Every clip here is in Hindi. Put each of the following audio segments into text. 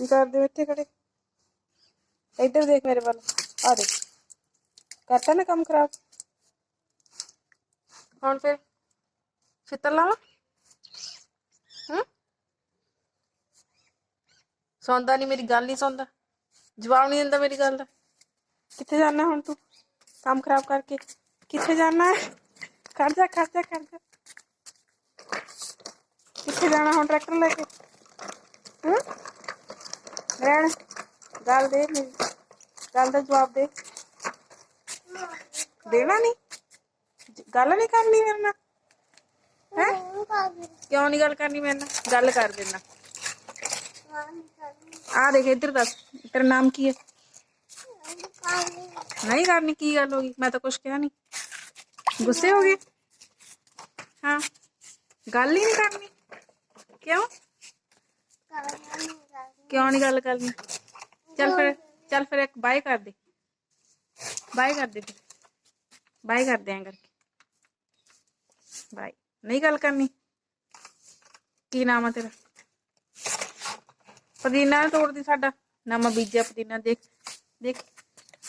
ਕੀ ਕਰਦੇ ਹੋ ਇੱਥੇ ਖੜੇ ਇੱਧਰ ਦੇਖ ਮੇਰੇ ਵੱਲ ਆ ਦੇਖ ਕਰਤਾ ਨਾ ਕੰਮ ਖਰਾਬ ਹੁਣ ਫਿਰ ਛਿੱਤਰ ਲਾਵਾਂ ਹੂੰ ਸੌਂਦਾ ਨਹੀਂ ਮੇਰੀ ਗੱਲ ਨਹੀਂ ਸੁਣਦਾ ਜਵਾਬ ਨਹੀਂ ਦਿੰਦਾ ਮੇਰੀ ਗੱਲ ਦਾ ਕਿੱਥੇ ਜਾਣਾ ਹੁਣ ਤੂੰ ਕੰਮ ਖਰਾਬ ਕਰਕੇ ਕਿੱਥੇ ਜਾਣਾ ਹੈ ਖੜ ਜਾ ਖੜ ਜਾ ਖੜ ਜਾ ਕਿੱਥੇ ਜਾਣਾ ਹੁਣ ਟਰੈਕਟਰ ਲੈ ਕੇ ਹੂੰ रहन डाल दे गल का जवाब दे। देना नहीं? गल नहीं करनी मेरे ना क्यों नहीं गल करनी मेरे गल कर देना। आ देख, इधर दस। तेरा नाम की है? नहीं करनी, की गल होगी मैं तो कुछ क्या नहीं। गुस्से हो गए? हाँ। गल ही नहीं करनी। क्यों? ਕਿਉਂ ਕਿਉਂ ਨਹੀਂ ਗੱਲ ਕਰਨੀ ਚੱਲ ਫਿਰ ਚੱਲ ਫਿਰ ਇੱਕ ਬਾਏ ਕਰ ਦੇ ਬਾਏ ਕਰ ਦੇ ਬਾਏ ਕਰ ਦੇ ਆਂ ਕਰਕੇ ਬਾਏ ਨਹੀਂ ਗੱਲ ਕਰਨੀ ਕੀ ਨਾਮ ਆ ਤੇਰਾ ਪੁਦੀਨਾ ਤੋੜਦੀ ਸਾਡਾ ਨਵਾਂ ਬੀਜਿਆ ਪੁਦੀਨਾ ਦੇਖ ਦੇਖ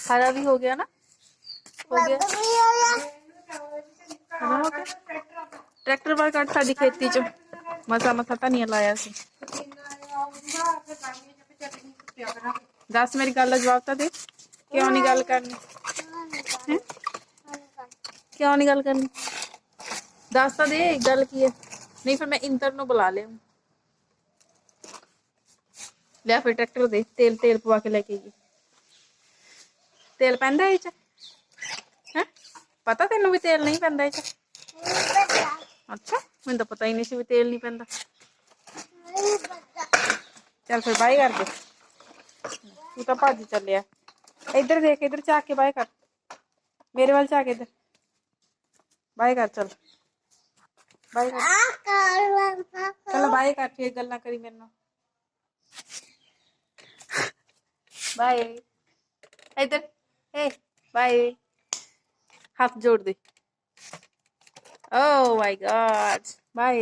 ਹਰਾ ਵੀ ਹੋ ਗਿਆ ਨਾ ਹੋ ਗਿਆ ਹਰਾ ਹੋ ਗਿਆ ਟਰੈਕਟਰ ਬਾਹਰ ਕੱਢ ਸਾਡੀ ਖੇਤੀ ਚ ਮਸਾ ਮਸਾ ਧਨੀਆ ਲਾਇਆ ਸੀ ਦੱਸ ਮੇਰੀ ਗੱਲ ਦਾ ਜਵਾਬ ਤਾਂ ਦੇ ਕਿਉਂ ਨਹੀਂ ਗੱਲ ਕਰਨੀ ਹੈਂ? ਕਿਉਂ ਨਹੀਂ ਗੱਲ ਕਰਨੀ ਦੱਸ ਤਾਂ ਦੇ ਗੱਲ ਕੀ ਹੈ ਨਹੀਂ ਫਿਰ ਮੈਂ ਇੰਦਰ ਨੂੰ ਬੁਲਾ ਲਿਆ ਲਿਆ ਫਿਰ ਟਰੈਕਟਰ ਦੇ ਤੇਲ ਤੇਲ ਪਵਾ ਕੇ ਲੈ ਕੇ ਜੀ ਤੇਲ ਪੈਂਦਾ ਇਹ ਚ ਹੈ ਪਤਾ ਤੈਨੂੰ ਵੀ ਤੇਲ ਨਹੀਂ ਪੈਂਦਾ ਇਹ ਚ ਅੱਛਾ ਮੈਨੂੰ ਤਾਂ ਪਤਾ ਹੀ ਨਹੀਂ ਸੀ ਵੀ ਤੇਲ ਨਹੀਂ ਪੈਂਦਾ चल फिर बाय कर दे तू तो भाजी चलिया इधर देख, इधर चाह के बाय कर। मेरे वाल चाह के इधर। बाय कर, चल। बाय कर। चलो बाय कर, फिर गल करी मेरे ना बाय। इधर। ए, बाय। हाथ जोड़ दे। Oh my god bye.